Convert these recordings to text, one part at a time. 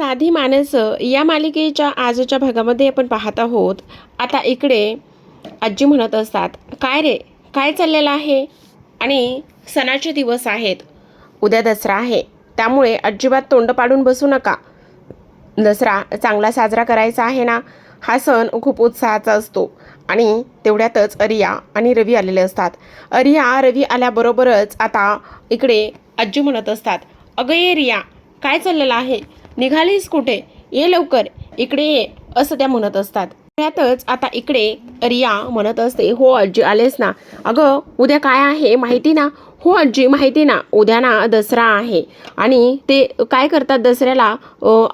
साधी माणसं या मालिकेच्या आजच्या भागामध्ये आपण पाहत आहोत. आता इकडे आजी म्हणत असतात काय रे? काय चाललेलं आहे? आणि सणाचे दिवस आहेत. उद्या दसरा आहे. त्यामुळे अजिबात तोंड पाडून बसू नका. दसरा चांगला साजरा करायचा आहे ना? हा सण खूप उत्साहाचा असतो. आणि तेवढ्यातच अरिया आणि रवी आलेले असतात. अरिया रवी आल्याबरोबरच आता इकडे आजी म्हणत असतात अगं ये रिया काय चाललेलं आहे? निघालीस कुठे? ये लवकर. इकडे ये. असं त्या म्हणत असतात. त्यातच आता इकडे रिया म्हणत असते हो आजी आलेस ना. अगं उद्या काय आहे माहिती ना? हो आजी माहिती ना. उद्या ना दसरा आहे. आणि ते काय करतात दसऱ्याला?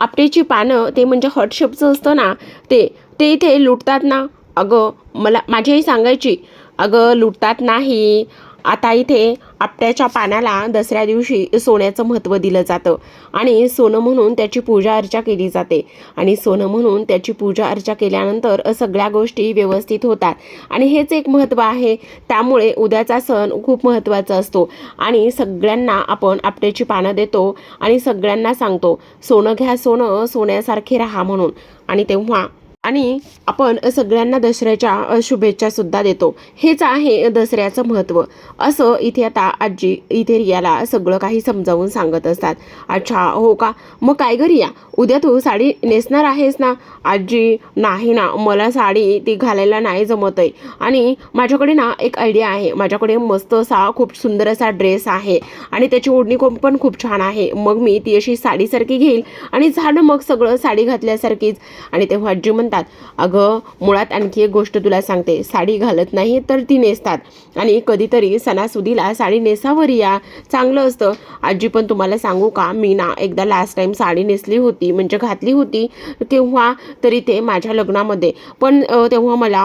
आपटेची पानं ते म्हणजे हॉटशेपचं असतं ना ते ते इथे लुटतात ना. अगं मला माझी आई सांगायची अगं लुटतात नाही. आता इथे आपट्याच्या पानाला दसऱ्या दिवशी सोन्याचं महत्त्व दिलं जातं. आणि सोनं म्हणून त्याची पूजा अर्चा केली जाते. आणि सोनं म्हणून त्याची पूजा अर्चा केल्यानंतर सगळ्या गोष्टी व्यवस्थित होतात. आणि हेच एक महत्त्व आहे. त्यामुळे उद्याचा सण खूप महत्त्वाचा असतो. आणि सगळ्यांना आपण आपट्याची पानं देतो आणि सगळ्यांना सांगतो सोनं घ्या सोनं सोन्यासारखे राहा म्हणून. आणि तेव्हा आणि आपण सगळ्यांना दसऱ्याच्या शुभेच्छासुद्धा शुभेच्छा सुद्धा देतो. हेच आहे दसऱ्याचं महत्त्व. असं इथे आता आजी इथे रियाला सगळं काही समजावून सांगत असतात. अच्छा हो का? मग काय ग रिया? उद्या तू साडी नेसणार आहेस ना? आजी नाही ना मला साडी ती घालायला नाही जमत आहे. आणि माझ्याकडे ना एक आयडिया आहे. माझ्याकडे मस्त असा खूप सुंदर असा ड्रेस आहे. आणि त्याची ओढणी पण खूप छान आहे. मग मी ती अशी साडीसारखी घेईल आणि झालं मग सगळं साडी घातल्यासारखीच. आणि तेव्हा आजी म्हणतात अगं मुळात आणखी एक गोष्ट तुला सांगते. साडी घालत नाही तर ती नेसतात. आणि कधीतरी सणासुदीला साडी नेसावर या चांगलं असतं. आजी पण तुम्हाला सांगू का? मी ना एकदा लास्ट टाइम साडी नेसली होती म्हणजे घातली होती तेव्हा तरी ते माझ्या लग्नामध्ये. पण तेव्हा मला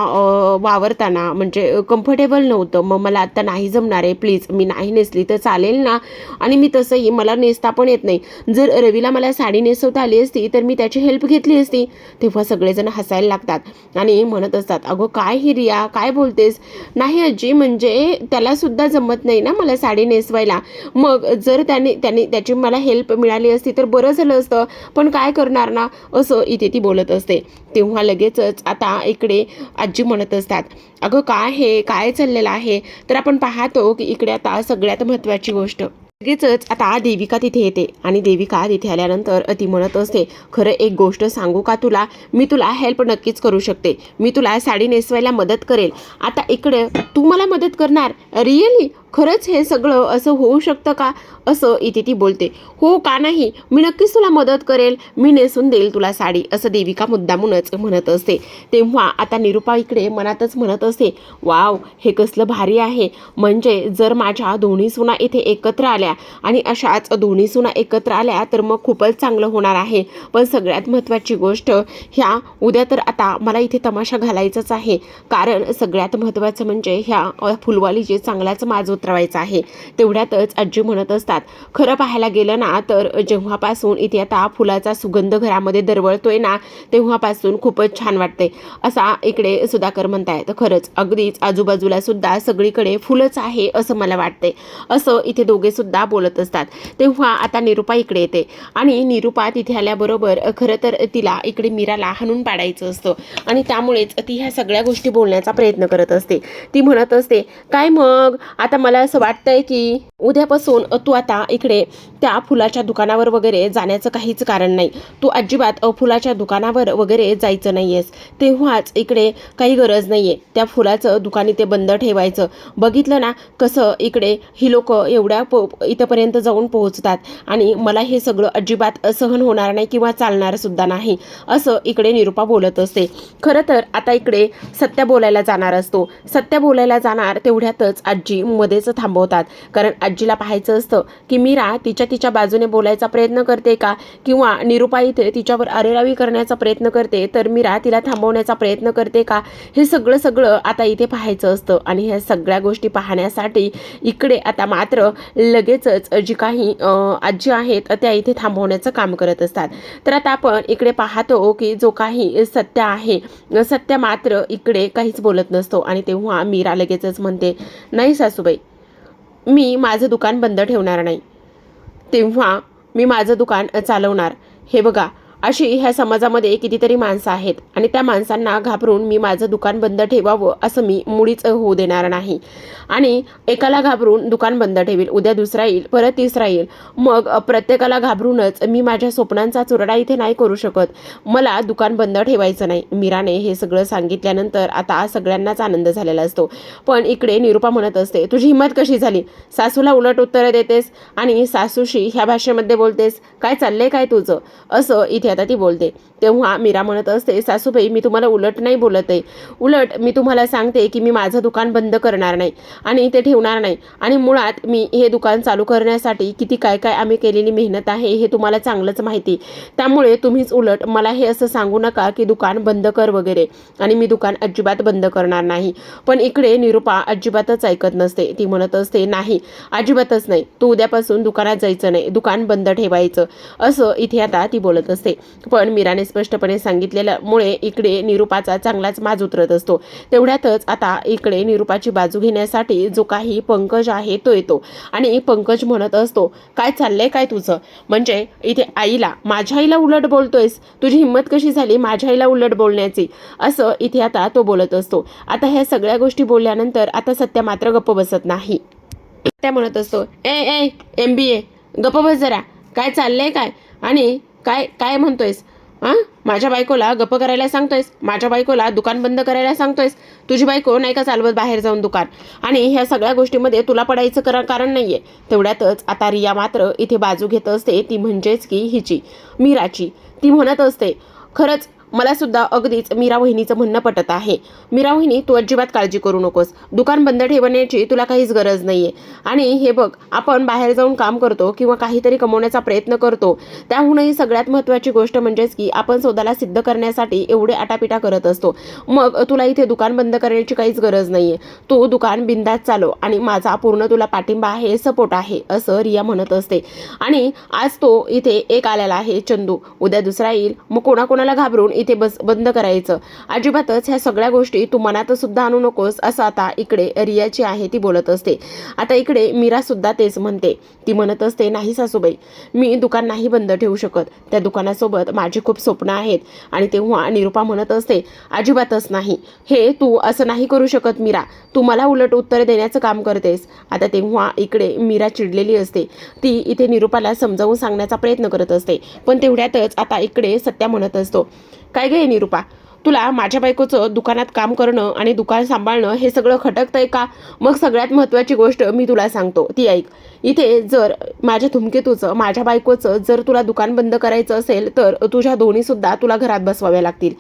वावरताना म्हणजे कम्फर्टेबल नव्हतं. मग मला आता नाही जमणार आहे. प्लीज मी नाही नेसली तर चालेल ना? आणि मी तसंही मला नेसता पण येत नाही. जर रवीला मला साडी नेसवता आली असती तर मी त्याची हेल्प घेतली असती. तेव्हा सगळेजण हसायला लागतात आणि म्हणत असतात अगं काय ही रिया? काय बोलतेस? नाही आजी म्हणजे त्याला सुद्धा जमत नाही ना मला साडी नेसवायला. मग जर त्याने त्याने त्याची मला हेल्प मिळाली असती तर बरं झालं असतं. पण काय करणार ना? असं इथे ती बोलत असते. तेव्हा लगेचच आता इकडे आजी म्हणत असतात अगं काय हे? काय चाललेलं आहे? तर आपण पाहतो की इकडे आता सगळ्यात महत्त्वाची गोष्ट लगेचच आता देविका तिथे येते आणि देविका तिथे आल्यानंतर ती म्हणत असते खरं एक गोष्ट सांगू का तुला? मी तुला हेल्प नक्कीच करू शकते. मी तुला साडी नेसवायला मदत करेल. आता इकडे तू मला मदत करणार? रिअली खरंच हे सगळं असं होऊ शकतं का? असं इथे ती बोलते. हो का नाही? मी नक्कीच तुला मदत करेल. मी नेसून देईल तुला साडी असं देविका मुद्दामूनच म्हणत असते. तेव्हा आता निरुपा इकडे मनातच म्हणत असते वाव हे कसलं भारी आहे. म्हणजे जर माझ्या दोन्ही सुना इथे एकत्र आल्या आणि अशाच दोन्ही सुना एकत्र आल्या तर मग खूपच चांगलं होणार आहे. पण सगळ्यात महत्त्वाची गोष्ट ह्या उद्या तर आता मला इथे तमाशा घालायचाच आहे. कारण सगळ्यात महत्त्वाचं म्हणजे ह्या फुलवाली जे चांगलाच माजवत उतरवायचा आहे. तेवढ्यातच आजी म्हणत असतात खरं पाहायला गेलं ना तर जेव्हापासून इथे आता फुलाचा सुगंध घरामध्ये दरवळतोय ना तेव्हापासून खूपच छान वाटते असा इकडे सुधाकर म्हणताय तर खरंच अगदीच आजूबाजूला सुद्धा सगळीकडे फुलंच आहे असं मला वाटते असं इथे दोघे सुद्धा बोलत असतात. तेव्हा आता निरुपा इकडे येते आणि निरुपा तिथे आल्याबरोबर खरं तर तिला इकडे मीराला हाणून पाडायचं असतं आणि त्यामुळेच ती ह्या सगळ्या गोष्टी बोलण्याचा प्रयत्न करत असते. ती म्हणत असते काय मग? आता मला असं वाटतंय की उद्यापासून तू आता इकडे त्या फुलाच्या दुकानावर वगैरे जाण्याचं काहीच कारण नाही. तू अजिबात फुलाच्या दुकानावर वगैरे जायचं नाही आहेस तेव्हाच इकडे काही गरज नाही आहे त्या फुलाचं दुकान इथे बंद ठेवायचं. बघितलं ना कसं इकडे ही लोक एवढ्या पो इथंपर्यंत जाऊन पोहोचतात. आणि मला हे सगळं अजिबात सहन होणार नाही किंवा चालणार सुद्धा नाही असं इकडे निरुपा बोलत असते. खरं तर आता इकडे सत्या बोलायला जाणार असतो. सत्या बोलायला जाणार तेवढ्यातच आजी मध्येच थांबवतात. कारण आजीला पाहायचं असतं की मीरा तिच्या तिच्या बाजूने बोलायचा प्रयत्न करते का? किंवा निरुपा इथे तिच्यावर अरेरावी करण्याचा प्रयत्न करते तर मीरा तिला थांबवण्याचा प्रयत्न करते का? हे सगळं सगळं आता इथे पाहायचं असतं आणि ह्या सगळ्या गोष्टी पाहण्यासाठी इकडे आता मात्र लगेचच जी काही आजी आहेत त्या इथे थांबवण्याचं काम करत असतात. तर आता आपण इकडे पाहतो की जो काही सत्य आहे सत्य मात्र इकडे काहीच बोलत नसतो आणि तेव्हा मीरा लगेचच म्हणते नाही सासूबाई मी माझं दुकान बंद ठेवणार नाही. तेव्हा मी माझं दुकान चालवणार. हे बघा अशी ह्या समाजामध्ये कितीतरी माणसं आहेत. आणि त्या माणसांना घाबरून मी माझं दुकान बंद ठेवावं असं मी मुळीच होऊ देणार नाही. आणि एकाला घाबरून दुकान बंद ठेवील उद्या दुसरा येईल परत तिसरा येईल. मग प्रत्येकाला घाबरूनच मी माझ्या स्वप्नांचा चुरडा इथे नाही करू शकत. मला दुकान बंद ठेवायचं नाही. मीराने हे सगळं सांगितल्यानंतर आता सगळ्यांनाच आनंद झालेला असतो. पण इकडे निरुपा म्हणत असते तुझी हिंमत कशी झाली? सासूला उलट उत्तरं देतेस आणि सासूशी ह्या भाषेमध्ये बोलतेस? काय चाललंय काय तुझं? असं इथे आता ती बोलते. तेव्हा मीरा म्हणत असते सासूबाई मी तुम्हाला उलट नाही बोलत आहे. उलट मी तुम्हाला सांगते की मी माझं दुकान बंद करणार नाही आणि ते ठेवणार नाही. आणि मुळात मी हे दुकान चालू करण्यासाठी किती काय काय आम्ही केलेली मेहनत आहे हे तुम्हाला चांगलंच माहिती. त्यामुळे तुम्हीच उलट मला हे असं सांगू नका की दुकान बंद कर वगैरे आणि मी दुकान अजिबात बंद करणार नाही. पण इकडे निरुपा अजिबातच ऐकत नसते. ती म्हणत असते नाही अजिबातच नाही. तू उद्यापासून दुकानात जायचं नाही. दुकान बंद ठेवायचं. असं इथे आता ती बोलत असते. पण मीराने स्पष्टपणे सांगितलेल्यामुळे इकडे निरुपाचा चांगलाच माज उतरत असतो. तेवढ्यातच आता इकडे निरुपाची बाजू घेण्यासाठी जो काही पंकज आहे तो येतो आणि पंकज म्हणत असतो काय चाललंय काय तुझं? म्हणजे इथे आईला माझ्या आईला उलट बोलतोयस? तुझी हिंमत कशी झाली माझ्या आईला उलट बोलण्याची? असं इथे आता तो बोलत असतो. आता ह्या सगळ्या गोष्टी बोलल्यानंतर आता सत्या मात्र गप्प बसत नाही. त्या म्हणत असतो ए ए एम बी ए गप्प बस जरा. काय चाललंय काय? आणि काय काय म्हणतोयस? हां माझ्या बायकोला गप्प करायला सांगतोयस? माझ्या बायकोला दुकान बंद करायला सांगतोयस? तुझी बायको नाही का चालवत बाहेर जाऊन दुकान? आणि ह्या सगळ्या गोष्टीमध्ये तुला पडायचं करा कारण नाही आहे तेवढ्यातच आता रिया मात्र इथे बाजू घेत असते ती म्हणजेच की हिची मीराची. ती म्हणत असते खरंच मला सुद्धा अगदीच मीरा वहिनीचं म्हणणं पटत आहे. मीरा वहिनी तू अजिबात काळजी करू नकोस. दुकान बंद ठेवण्याची तुला काहीच गरज नाही आहे आणि हे बघ आपण बाहेर जाऊन काम करतो किंवा काहीतरी कमवण्याचा प्रयत्न करतो त्याहूनही सगळ्यात महत्त्वाची गोष्ट म्हणजेच की आपण स्वतःला सिद्ध करण्यासाठी एवढे आटापिटा करत असतो. मग तुला इथे दुकान बंद करण्याची काहीच गरज नाही आहे तू दुकान बिंदात चालव आणि माझा पूर्ण तुला पाठिंबा आहे सपोर्ट आहे असं रिया म्हणत असते. आणि आज तो इथे एक आलेला आहे चंदू. उद्या दुसरा येईल. मग कोणाकोणाला घाबरून इथे बस बंद करायचं. अजिबातच ह्या सगळ्या गोष्टी तू मनात सुद्धा आणू नकोस असं आता इकडे रियाची आहे ती बोलत असते. आता इकडे मीरा सुद्धा तेच म्हणते. ती म्हणत असते नाही सासूबाई मी दुकान नाही बंद ठेवू शकत. त्या दुकानासोबत माझी खूप स्वप्न आहेत. आणि तेव्हा निरुपा म्हणत असते अजिबातच नाही. हे तू असं नाही करू शकत मीरा. तू मला उलट उत्तर देण्याचं काम करतेस. आता तेव्हा इकडे मीरा चिडलेली असते. ती इथे निरुपाला समजावून सांगण्याचा प्रयत्न करत असते. पण तेवढ्यातच आता इकडे सत्या म्हणत असतो काय गे निरुपा? तुला माझ्या बायकोचं दुकानात काम करणं आणि दुकान सांभाळणं हे सगळं खटकतंय का? मग सगळ्यात महत्त्वाची गोष्ट मी तुला सांगतो. ती ऐक. इथे जर माझ्या धुमकेतूचं माझ्या बायकोचं जर तुला दुकान बंद करायचं असेल तर तुझ्या दोन्हीसुद्धा तुला घरात बसवाव्या लागतील.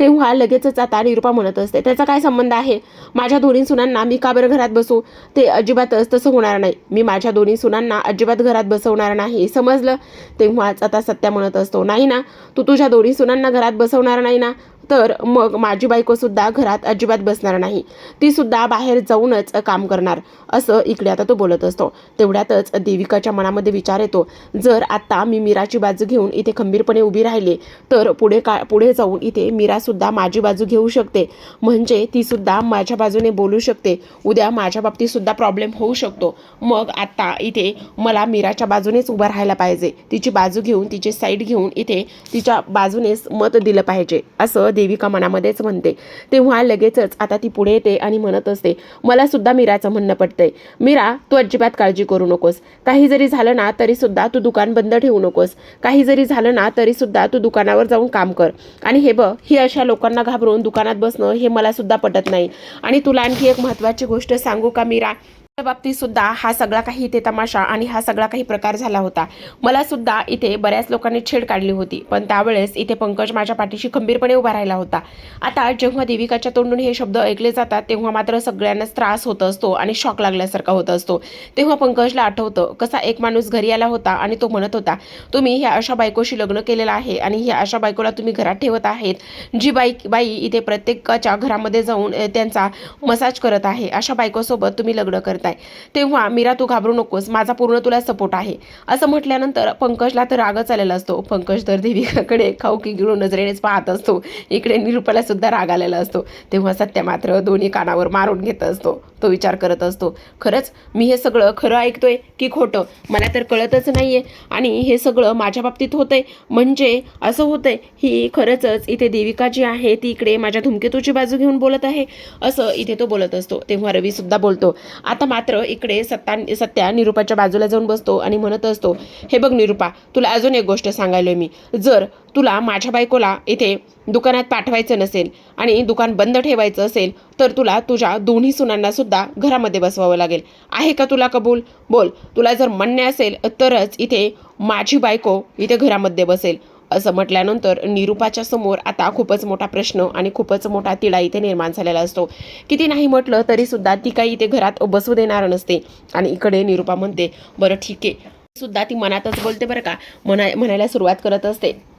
तेव्हा लगेचच आता निरुपा म्हणत असते त्याचा काय संबंध आहे? माझ्या दोन्ही सुनांना मी का बरं घरात बसू? ते अजिबातच तसं होणार नाही. मी माझ्या दोन्ही सुनांना अजिबात घरात बसवणार नाही. समजलं? तेव्हाच आता सत्या म्हणत असतो नाही ना तू तुझ्या दोन्ही सुनांना घरात बसवणार नाही ना? तर मग माझी बायकोसुद्धा घरात अजिबात बसणार नाही. ती सुद्धा बाहेर जाऊनच काम करणार असं इकडे आता तो बोलत असतो. तेवढ्यातच देविकाच्या मनामध्ये विचार येतो जर आत्ता मी मीराची बाजू घेऊन इथे खंबीरपणे उभी राहिले तर पुढे का पुढे जाऊन इथे मीरासुद्धा माझी बाजू घेऊ शकते. म्हणजे ती सुद्धा माझ्या बाजूने बोलू शकते. उद्या माझ्या बाबतीतसुद्धा प्रॉब्लेम होऊ शकतो. मग आत्ता इथे मला मीराच्या बाजूनेच उभं राहायला पाहिजे. तिची बाजू घेऊन तिची साईड घेऊन इथे तिच्या बाजूनेच मत दिलं पाहिजे असं देविका मनामध्येच म्हणते. तेव्हा लगेचच आता ती पुढे येते आणि म्हणत असते मला सुद्धा मीराचं म्हणणं पडतंय मीरा तू अजिबात काळजी करू नकोस. काही जरी झालं ना तरी सुद्धा तू दुकान बंद ठेवू नकोस. काही जरी झालं ना तरी सुद्धा तू दुकानावर जाऊन काम कर. आणि हे बघ ही अशा लोकांना घाबरून दुकानात बसणं हे मला सुद्धा पटत नाही. आणि तुला आणखी एक महत्त्वाची गोष्ट सांगू का मीरा? बाबतीत सुद्धा हा सगळा काही इथे तमाशा आणि हा सगळा काही प्रकार झाला होता. मला सुद्धा इथे बऱ्याच लोकांनी छेड काढली होती. पण त्यावेळेस इथे पंकज माझ्या पाठीशी खंबीरपणे उभा राहिला होता. आता जेव्हा देविकाच्या तोंडून हे शब्द ऐकले जातात तेव्हा मात्र सगळ्यांनाच त्रास होत असतो आणि शॉक लागल्यासारखा होत असतो. तेव्हा पंकजला आठवतं कसा एक माणूस घरी आला होता आणि तो म्हणत होता तुम्ही ह्या अशा बायकोशी लग्न केलेलं आहे आणि ह्या अशा बायकोला तुम्ही घरात ठेवत आहेत. जी बाई बाई इथे प्रत्येकाच्या घरामध्ये जाऊन त्यांचा मसाज करत आहे. अशा बायकोसोबत तुम्ही लग्न करता आहे. तेव्हा मीरा तू घाबरू नकोस. माझा पूर्ण तुला सपोर्ट आहे. असं म्हटल्यानंतर पंकजला तर रागच आलेला असतो. पंकज तर देविकाकडे खाऊकी गिळून नजरेनेच पाहत असतो. इकडे निरुपाला सुद्धा राग आलेला असतो. तेव्हा सत्य मात्र दोन्ही कानावर मारून घेत असतो. तो विचार करत असतो. खरंच मी हे सगळं खरं ऐकतोय की खोटं? मला तर कळतच नाही आहे आणि हे सगळं माझ्या बाबतीत होतंय. म्हणजे असं होतंय ही खरंच इथे देविका जी आहे ती इकडे माझ्या धुमकेतूची बाजू घेऊन बोलत आहे. असं इथे तो बोलत असतो. तेव्हा रवीसुद्धा बोलतो आता मात्र इकडे सत्ता सत्या निरुपाच्या बाजूला जाऊन बसतो आणि म्हणत असतो हे बघ निरुपा तुला अजून एक गोष्ट सांगायलोय मी. जर तुला माझ्या बायकोला इथे दुकानात पाठवायचं नसेल आणि दुकान बंद ठेवायचं असेल तर तुला तुझ्या दोन्ही सुनांना सुद्धा घरामध्ये बसवावं लागेल. आहे का तुला कबूल? बोल. तुला जर म्हणणे असेल तरच इथे माझी बायको इथे घरामध्ये बसेल. असं म्हटल्यानंतर निरुपाच्या समोर आता खूपच मोठा प्रश्न आणि खूपच मोठा तिळा इथे निर्माण झालेला असतो. किती नाही म्हटलं तरीसुद्धा ती काही इथे घरात बसू देणार नसते. आणि इकडे निरुपा म्हणते बरं ठीक आहे. सुद्धा ती मनातच बोलते बरं का. म्हणा म्हणायला सुरुवात करत असते.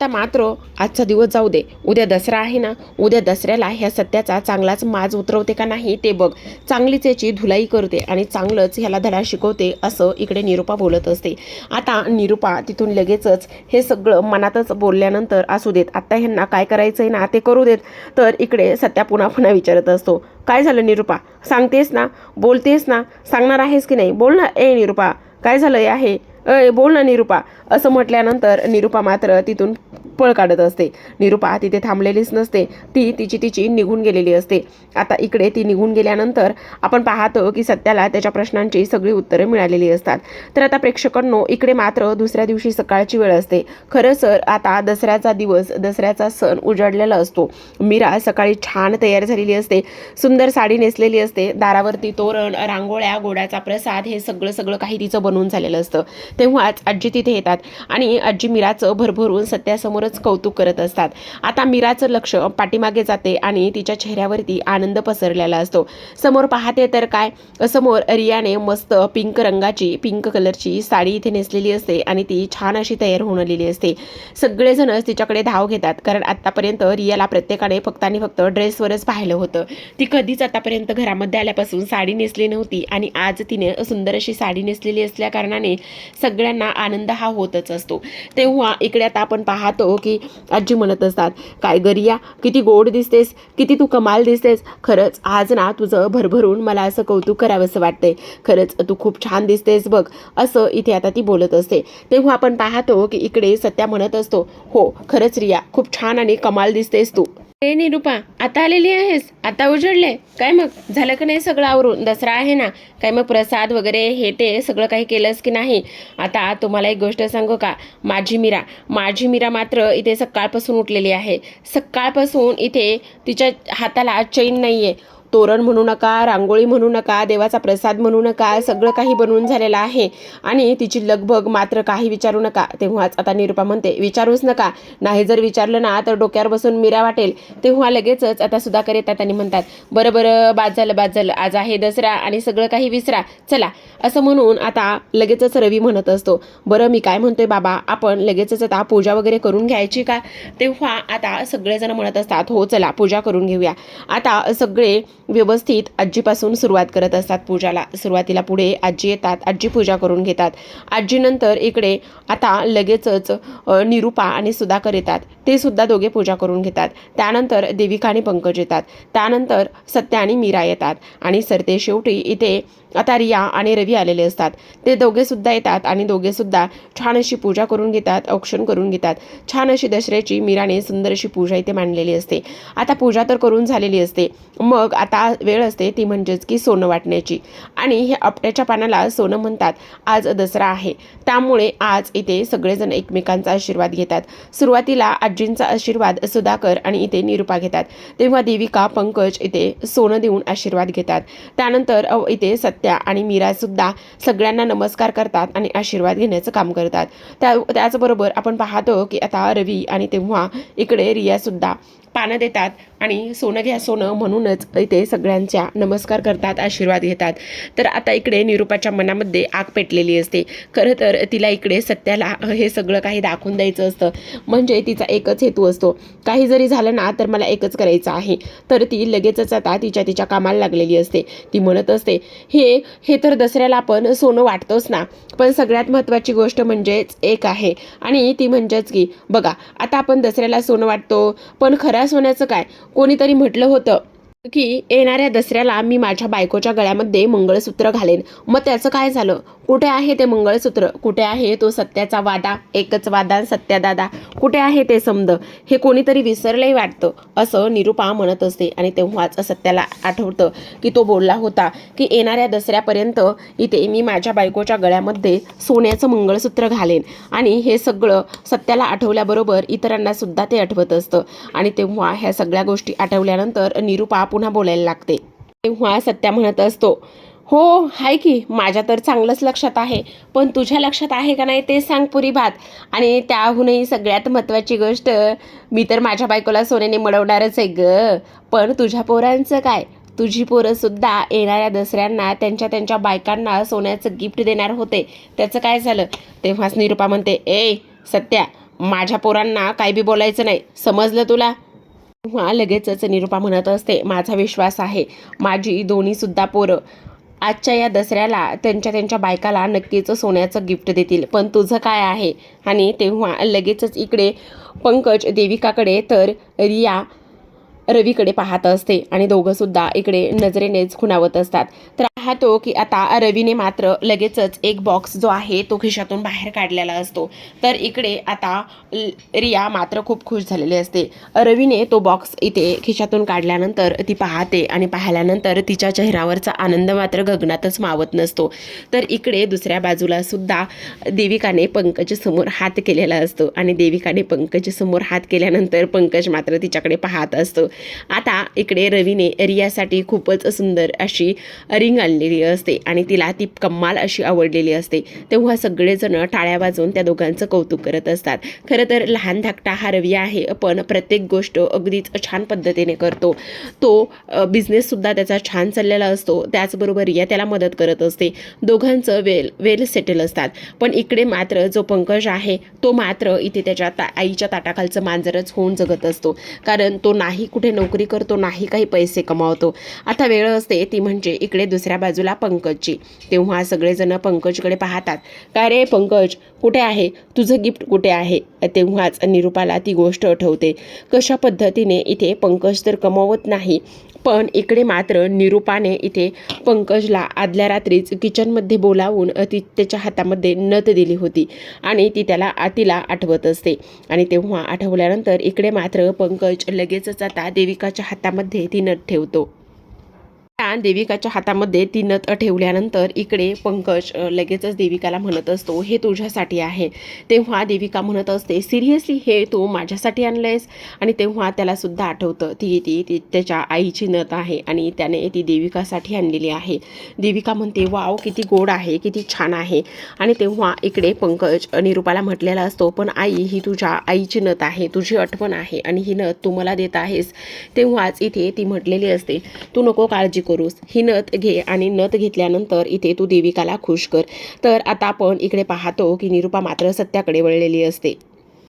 आता मात्र आजचा दिवस जाऊ दे. उद्या दसरा आहे ना? उद्या दसऱ्याला ह्या सत्याचा चांगलाच माज उतरवते का नाही ते बघ. चांगलीच याची धुलाई करते आणि चांगलंच ह्याला धडा शिकवते असं इकडे निरुपा बोलत असते. आता निरुपा तिथून लगेचच हे सगळं मनातच बोलल्यानंतर असू देत आत्ता ह्यांना काय करायचं आहे ना ते करू देत. तर इकडे सत्या पुन्हा पुन्हा विचारत असतो. काय झालं निरुपा? सांगतेस ना? बोलतेस ना? सांगणार आहेस की नाही? बोल ना. ए निरुपा काय झालं आहे? अय बोल ना निरुपा. असं म्हटल्यानंतर निरुपा मात्र तिथून पळ काढत असते. निरुपा तिथे थांबलेलीच नसते. ती तिची तिची निघून गेलेली असते. आता इकडे ती निघून गेल्यानंतर आपण पाहतो की सत्याला त्याच्या प्रश्नांची सगळी उत्तरं मिळालेली असतात. तर आता प्रेक्षकांनो इकडे मात्र दुसऱ्या दिवशी सकाळची वेळ असते. खरं सर आता दसऱ्याचा दिवस दसऱ्याचा सण उजाडलेला असतो. मीरा सकाळी छान तयार झालेली असते. सुंदर साडी नेसलेली असते. दारावरती तोरण रांगोळ्या गोड्याचा प्रसाद हे सगळं सगळं काही तिचं बनवून झालेलं असतं. तेव्हाच आजी तिथे येतात. आणि आजी मीराचं भरभरून सत्यासमोरच कौतुक करत असतात. आता मीराचं लक्ष पाठीमागे जाते आणि तिच्या चेहऱ्यावरती आनंद पसरलेला असतो. समोर पाहते तर काय? समोर रियाने मस्त पिंक रंगाची पिंक कलरची साडी इथे नेसलेली असते आणि ती छान अशी तयार होऊन आलेली असते. सगळेजणच तिच्याकडे धाव घेतात. कारण आतापर्यंत रियाला प्रत्येकाने फक्त आणि फक्त ड्रेसवरच पाहिलं होतं. ती कधीच आतापर्यंत घरामध्ये आल्यापासून साडी नेसली नव्हती आणि आज तिने सुंदर अशी साडी नेसलेली असल्या कारणाने सगळ्यांना आनंद हा होतच असतो. तेव्हा इकडे आता आपण पाहतो की आजी म्हणत असतात काय गरिया किती गोड दिसतेस किती तू कमाल दिसतेस. खरंच आज ना तुझं भरभरून मला असं कौतुक करावंसं वाटतंय. खरंच तू खूप छान दिसतेस बघ असं इथे आता ती बोलत असते. तेव्हा आपण पाहतो की इकडे सत्या म्हणत असतो हो खरंच रिया खूप छान आणि कमाल दिसतेस तू. ए निरुपा आता आलेली आहेस? आता उजडले काय मग? झालं का नाही सगळं आवरून? दसरा आहे ना. काय मग प्रसाद वगैरे हे ते सगळं काही केलंस की नाही? आता तुम्हाला एक गोष्ट सांगू का? माझी मीरा. माझी मीरा मात्र इथे सकाळपासून उठलेली आहे. सकाळपासून इथे तिच्या हाताला चैन नाही आहे तोरण म्हणू नका रांगोळी म्हणू नका देवाचा प्रसाद म्हणू नका सगळं काही बनवून झालेलं आहे. आणि तिची लगभग मात्र काही विचारू नका. तेव्हाच आता निरुपा म्हणते विचारूच नका. नाही जर विचारलं ना तर डोक्यावर बसून मिरा वाटेल. तेव्हा लगेचच आता सुधाकर येतात आणि म्हणतात बरं बरं बाद झालं बाद झालं. आज आहे दसरा आणि सगळं काही विसरा. चला. असं म्हणून आता लगेचच रवी म्हणत असतो बरं मी काय म्हणतोय बाबा? आपण लगेचच आता पूजा वगैरे करून घ्यायची का? तेव्हा आता सगळेजण म्हणत असतात हो चला पूजा करून घेऊया. आता सगळे व्यवस्थित आजीपासून सुरुवात करत असतात पूजाला. सुरुवातीला पुढे आजी येतात आजी पूजा करून घेतात. आजीनंतर इकडे आता लगेचच निरूपा निरुपा आणि सुधाकर येतात. ते सुद्धा दोघे पूजा करून घेतात. त्यानंतर देविका आणि पंकज येतात. त्यानंतर सत्या आणि मीरा येतात. आणि सरते शेवटी इथे आता रिया आणि रवी आलेले असतात. ते दोघे सुद्धा येतात आणि दोघे सुद्धा छान अशी पूजा करून घेतात औक्षण करून घेतात. छान अशी दसऱ्याची मीराने सुंदर अशी पूजा इथे मांडलेली असते. आता पूजा तर करून झालेली असते. मग आता वेळ असते ती म्हणजेच की सोनं वाटण्याची. आणि हे आपट्याच्या पानाला सोनं म्हणतात. आज दसरा आहे. त्यामुळे आज इथे सगळेजण एकमेकांचा आशीर्वाद घेतात. सुरुवातीला आजींचा आशीर्वाद सुधाकर आणि इथे निरुपा घेतात. तेव्हा देविका पंकज इथे सोनं देऊन आशीर्वाद घेतात. त्यानंतर इथे सत्य आणि मीरासुद्धा सगळ्यांना नमस्कार करतात आणि आशीर्वाद घेण्याचं काम करतात. त्या त्याचबरोबर आपण पाहतो की आता रवी आणि तेव्हा इकडे रियासुद्धा पानं देतात. आणि सोनं घ्या सोनं म्हणूनच इथे सगळ्यांच्या नमस्कार करतात आशीर्वाद घेतात. तर आता इकडे निरुपाच्या मनामध्ये आग पेटलेली असते. खरं तर तिला इकडे सत्याला हे सगळं काही दाखवून द्यायचं असतं. म्हणजे तिचा एकच हेतू असतो. काही जरी झालं ना तर मला एकच करायचं आहे. तर ती लगेचच आता तिच्या तिच्या कामाला लागलेली असते. ती म्हणत असते हे हे तर दसऱ्याला आपण सोनं वाटतोच ना. पण सगळ्यात महत्त्वाची गोष्ट म्हणजेच एक आहे. आणि ती म्हणजेच की बघा आता आपण दसऱ्याला सोनं वाटतो. पण खऱ्या सोन्याचं काय? कोणीतरी म्हटलं होतं. की येणाऱ्या दसऱ्याला मी माझ्या बायकोच्या गळ्यामध्ये मंगळसूत्र घालेन. मग त्याचं काय झालं? कुठे आहे ते मंगळसूत्र? कुठे आहे तो सत्याचा वादा एकच वादा सत्यादादा कुठे आहे ते समद? हे कोणीतरी विसरलंही वाटतं असं निरुपा म्हणत असते. आणि तेव्हाच सत्याला आठवतं की तो बोलला होता की येणाऱ्या दसऱ्यापर्यंत इथे मी माझ्या बायकोच्या गळ्यामध्ये सोन्याचं मंगळसूत्र घालेन. आणि हे सगळं सत्याला आठवल्याबरोबर इतरांनासुद्धा ते आठवत असतं. आणि तेव्हा ह्या सगळ्या गोष्टी आठवल्यानंतर निरुपा पुन्हा बोलायला लागते. तेव्हा सत्या म्हणत असतो हो हाय की माझ्या तर चांगलंच लक्षात आहे पण तुझ्या लक्षात आहे का नाही ते सांग पुरी भात आणि त्याहूनही सगळ्यात महत्त्वाची गोष्ट मी तर माझ्या बायकोला सोन्याने मडवणारच आहे ग पण तुझ्या पोरांचं काय? तुझी पोरंसुद्धा येणाऱ्या दसऱ्यांना त्यांच्या त्यांच्या बायकांना सोन्याचं गिफ्ट देणार होते. त्याचं काय झालं? तेव्हाच निरुपा म्हणते ए सत्या माझ्या पोरांना काय बी बोलायचं नाही. समजलं तुला? लगेचच निरुपा म्हणत असते माझा विश्वास आहे. माझी दोन्हीसुद्धा पोरं. आजच्या या दसऱ्याला त्यांच्या त्यांच्या बायकाला नक्कीच सोन्याचं गिफ्ट देतील. पण तुझं काय आहे? आणि तेव्हा लगेचच इकडे पंकज देविकाकडे तर रिया रवीकडे पाहत असते आणि दोघंसुद्धा इकडे नजरेनेच खुणावत असतात. तर पाहतो की आता रवीने मात्र लगेचच एक बॉक्स जो आहे तो खिशातून बाहेर काढलेला असतो. तर इकडे आता रिया मात्र खूप खुश झालेली असते. रवीने तो बॉक्स इथे खिशातून काढल्यानंतर ती पाहते आणि पाहिल्यानंतर तिच्या चेहऱ्यावरचा आनंद मात्र गगनातच मावत नसतो. तर इकडे दुसऱ्या बाजूला सुद्धा देविकाने पंकजसमोर हात केलेला असतो आणि देविकाने पंकजसमोर हात केल्यानंतर पंकज मात्र तिच्याकडे पाहत असतो. आता इकडे रवीने रियासाठी खूपच सुंदर अशी रिंग आणलेली असते आणि तिला ती कम्माल अशी आवडलेली असते. तेव्हा सगळेजण टाळ्या वाजवून त्या दोघांचं कौतुक करत असतात. खरं तर लहान धाकटा हा रवी आहे पण प्रत्येक गोष्ट अगदीच छान पद्धतीने करतो. तो बिझनेससुद्धा त्याचा छान चाललेला असतो. त्याचबरोबर रिया त्याला मदत करत असते. दोघांचं वेल वेल सेटल असतात. पण इकडे मात्र जो पंकज आहे तो मात्र इथे त्याच्या ता आईच्या ताटाखालचं मांजरच होऊन जगत असतो. कारण तो नाही कुठे कुठे नोकरी करतो नाही काही पैसे कमावतो. आता वेळ असते ती म्हणजे इकडे दुसऱ्या बाजूला पंकजची. तेव्हा सगळेजण पंकजकडे पाहतात. काय रे पंकज? कुठे आहे? तुझं गिफ्ट कुठे आहे? तेव्हाच निरुपाला ती गोष्ट आठवते. कशा पद्धतीने इथे पंकज तर कमावत नाही पण इकडे मात्र निरुपाने इथे पंकजला आदल्या रात्रीच किचनमध्ये बोलावून ती त्याच्या हातामध्ये नथ दिली होती आणि ती त्याला आतीला आठवत असते. आणि तेव्हा आठवल्यानंतर इकडे मात्र पंकज लगेचच आता देविकाच्या हातामध्ये ती नथ ठेवतो. त्या देविकाच्या हातामध्ये ती नथ ठेवल्यानंतर इकडे पंकज लगेचच देविकाला म्हणत असतो हे तुझ्यासाठी आहे. तेव्हा देविका म्हणत असते सिरियसली हे तू माझ्यासाठी आणलं आहेस आणि तेव्हा त्याला सुद्धा आठवतं ती ती ती त्याच्या आईची नथ आहे आणि त्याने ती देविकासाठी आणलेली आहे. देविका म्हणते वाव किती गोड आहे किती छान आहे. आणि तेव्हा इकडे पंकज निरूपाला म्हटलेला असतो पण आई ही तुझ्या आईची नथ आहे तुझी आठवण आहे आणि ही नथ तू मला देत आहेस. तेव्हाच इथे ती म्हटलेली असते तू नको काळजी करूस. ही नथ घे आणि नथ घेतल्यानंतर इथे तू देविकाला खुश कर. तर आता आपण इकडे पाहतो की निरूपा मात्र सत्याकडे वळलेली असते.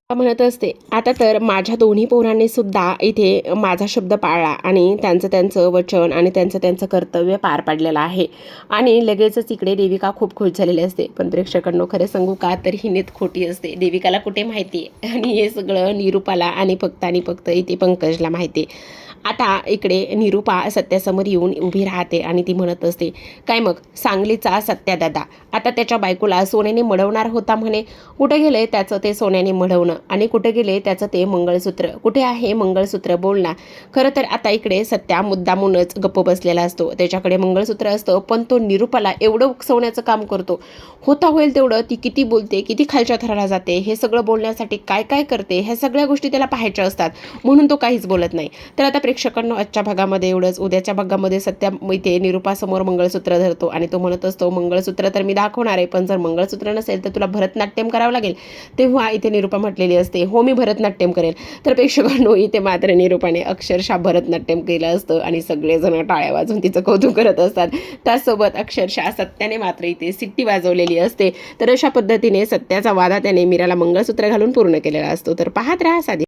म्हणत असते आता तर माझ्या दोन्ही पोरांनी सुद्धा इथे माझा शब्द पाळला आणि त्यांचं त्यांचं वचन आणि त्यांचं त्यांचं कर्तव्य पार पाडलेलं आहे. आणि लगेचच इकडे देविका खूप खुश झालेली असते. पण प्रेक्षकांनो खरं सांगू का? तर ही नेत खोटी असते. देविकाला कुठे माहिती आहे? आणि हे सगळं निरूपाला आणि फक्त आणि फक्त इथे पंकजला माहिती आहे. आता इकडे निरूपा सत्यासमोर येऊन उभी राहते आणि ती म्हणत असते काय मग सांगलीचा सत्यादादा. आता त्याच्या बायकोला सोन्याने मडवणार होता म्हणे. कुठे गेले त्याचं ते सोन्याने मढवणं आणि कुठे गेले त्याचं ते मंगळसूत्र? कुठे आहे मंगळसूत्र? बोलणार खरं तर आता इकडे सत्या मुद्दामूनच गप्प बसलेला असतो. त्याच्याकडे मंगळसूत्र असतं पण तो निरूपाला एवढं उकसवण्याचं काम करतो. होता होईल तेवढं ती किती बोलते किती खालच्या थराला जाते हे सगळं बोलण्यासाठी काय काय करते ह्या सगळ्या गोष्टी त्याला पाहायच्या असतात. म्हणून तो काहीच बोलत नाही. तर आता प्रेक्षकांना आजच्या भागामध्ये एवढंच. उद्याच्या भागामध्ये सत्या इथे निरूपासमोर मंगळसूत्र धरतो आणि तो म्हणत असतो मंगळसूत्र तर मी दाखवणार आहे पण जर मंगळसूत्र नसेल तर तुला भरतनाट्यम करावं लागेल. तेव्हा इथे निरूपा म्हटलेली असते हो मी भरतनाट्यम करेल. तर प्रेक्षकांनो इथे मात्र निरूपाने अक्षरशः भरतनाट्यम केलं असतं आणि सगळेजण टाळ्या वाजून तिचं कौतुक करत असतात. त्यासोबत अक्षरशः सत्याने मात्र इथे सिट्टी वाजवलेली असते. तर अशा पद्धतीने सत्याचा वादा त्याने मीराला मंगळसूत्र घालून पूर्ण केलेला असतो. तर पाहत राहा साधी